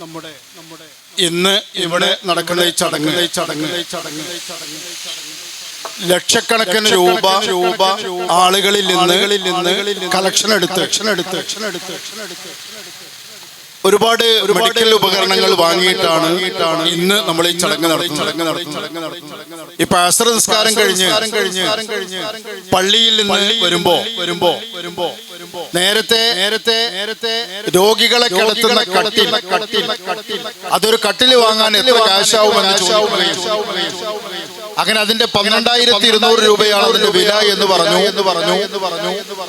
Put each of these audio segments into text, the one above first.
നമ്മുടെ നമ്മുടെ ഇന്ന് ഇവിടെ നടക്കുന്ന ഈ ചടങ്ങ് ഈ ചടങ്ങ് ഈ ചടങ്ങ് ലക്ഷക്കണക്കിന് രൂപ രൂപ ആളുകളിൽ നിന്ന് നിന്ന് കളക്ഷൻ എടുത്ത് കളക്ഷൻ എടുത്ത് കളക്ഷൻ എടുത്ത് ഒരുപാട് മെഡിക്കൽ ഉപകരണങ്ങൾ വാങ്ങിയിട്ടാണ് ഇന്ന് നമ്മൾ ഈ ചടങ്ങ് നടത്തുന്നത്. ഇപ്പൊ അസർ നിസ്കാരം കഴിഞ്ഞ് പള്ളിയിൽ നിന്ന് വരുമ്പോ വരുമ്പോ വരുമ്പോ നേരത്തെ നേരത്തെ നേരത്തെ രോഗികളെ കിടത്തുന്ന കട്ടിൽ. കട്ടിൽ. കട്ടിൽ അതൊരു കട്ടിൽ വാങ്ങാൻ എത്ര കാശാവുമെന്ന് ചോദിക്കുകയും അങ്ങനെ അതിന്റെ പന്ത്രണ്ടായിരത്തി ഇരുന്നൂറ് രൂപയാണ് അതിന്റെ വില എന്ന് പറഞ്ഞു. എന്ന് പറഞ്ഞു.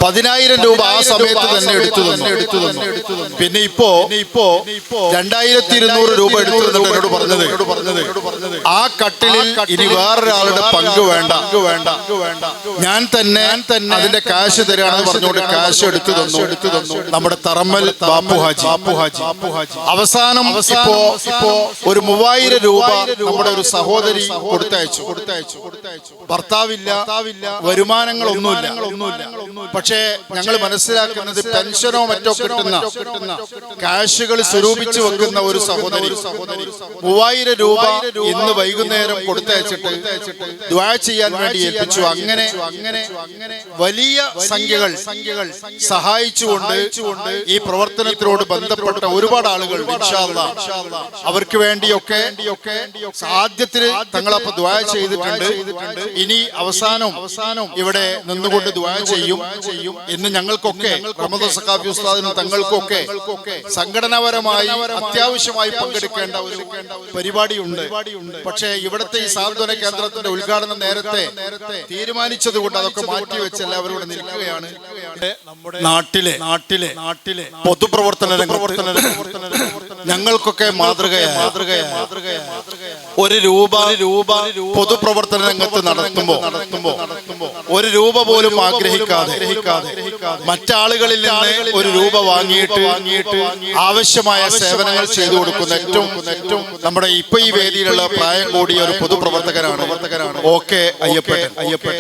പതിനായിരം രൂപ ആ സമയത്ത് തന്നെ എടുത്തു തന്നു എടുത്തു തന്നു. പിന്നെ ഇപ്പോ ഇപ്പോ രണ്ടായിരത്തി ഇരുന്നൂറ് രൂപ എടുത്തു എന്നോട് പറഞ്ഞത്. പറഞ്ഞത്. ആ കട്ടിലിൽ ഇനി വേറൊരാളുടെ പങ്ക് വേണ്ട. വേണ്ട. വേണ്ട. ഞാൻ തന്നെ തന്നെ അതിന്റെ കാശ് തരാണെന്ന് പറഞ്ഞുകൊണ്ട് കാശ് എടുത്തു തന്നു. എടുത്തു തന്നു. നമ്മുടെ തറമ്മൽ ബാപ്പു ഹാജി ബാപ്പു ഹാജി ബാപ്പു ഹാജി അവസാനം ഇപ്പോ ഇപ്പോ ഒരു മൂവായിരം രൂപ നമ്മുടെ ഒരു സഹോദരി കൊടുത്തയച്ചു. കൊടുത്തയച്ചു. കൊടുത്തയച്ചു ഭർത്താവില്ല വരുമാനങ്ങൾ ഒന്നുമില്ല പക്ഷേ ഞങ്ങൾ മനസ്സിലാക്കുന്നത് പെൻഷനോ മറ്റോ കിട്ടുന്ന കാശുകൾ സ്വരൂപിച്ചു വെക്കുന്ന ഒരു സഹോദരി. മൂവായിരം രൂപ ഇന്ന് വൈകുന്നേരം കൊടുത്തയച്ചിട്ട് ദ്വാ ചെയ്യാൻ വേണ്ടി ഏൽപ്പിച്ചു. അങ്ങനെ അങ്ങനെ അങ്ങനെ വലിയ സംഖ്യകൾ സംഖ്യകൾ സഹായിച്ചുകൊണ്ട് ഈ പ്രവർത്തനത്തിനോട് ബന്ധപ്പെട്ട ഒരുപാട് ആളുകൾ അവർക്ക് വേണ്ടിയൊക്കെ ആദ്യത്തിൽ തങ്ങളപ്പോ ദ്വാ ചെയ്തിട്ടുണ്ട്. ഇനി അവസാനം അവസാനം ഇവിടെ നിന്നുകൊണ്ട് ദ്വാ ചെയ്യും ചെയ്യും എന്ന് ഞങ്ങൾക്കൊക്കെ റമദ സഖാഫി ഉസ്താദിനും തങ്ങൾക്കൊക്കെ സംഘടനാപരമായി അത്യാവശ്യമായി പങ്കെടുക്കേണ്ട ഒരു പരിപാടിയുണ്ട്. പക്ഷേ ഇവിടത്തെ ഈ സാന്ത്വന കേന്ദ്രത്തിന്റെ ഉദ്ഘാടനം നേരത്തെ തീരുമാനിച്ചത് കൊണ്ട് അതൊക്കെ മാറ്റിവെച്ച് എല്ലാവരും ഇവിടെ നിൽക്കുകയാണ്. നമ്മുടെ നാട്ടിലെ നാട്ടിലെ നാട്ടിലെ പൊതുപ്രവർത്തന പ്രവർത്തന ഞങ്ങൾക്കൊക്കെ മാതൃകയായ മാതൃകയായ ഒരു രൂപ രൂപ പൊതുപ്രവർത്തന രംഗത്ത് നടത്തുമ്പോ നടത്തുമ്പോ ഒരു രൂപ പോലും ആഗ്രഹിക്കാതെ മറ്റാളുകളിൽ നിന്ന് ഒരു രൂപ വാങ്ങിയിട്ട് വാങ്ങിയിട്ട് ആവശ്യമായ സേവനങ്ങൾ ചെയ്തു കൊടുക്കുന്ന ഏറ്റവും ഏറ്റവും നമ്മുടെ ഇപ്പൊ ഈ വേദിയിലുള്ള പ്രായം കൂടിയ ഒരു പൊതുപ്രവർത്തകനാണ് ഓക്കെ അയ്യപ്പൻ. അയ്യപ്പൻ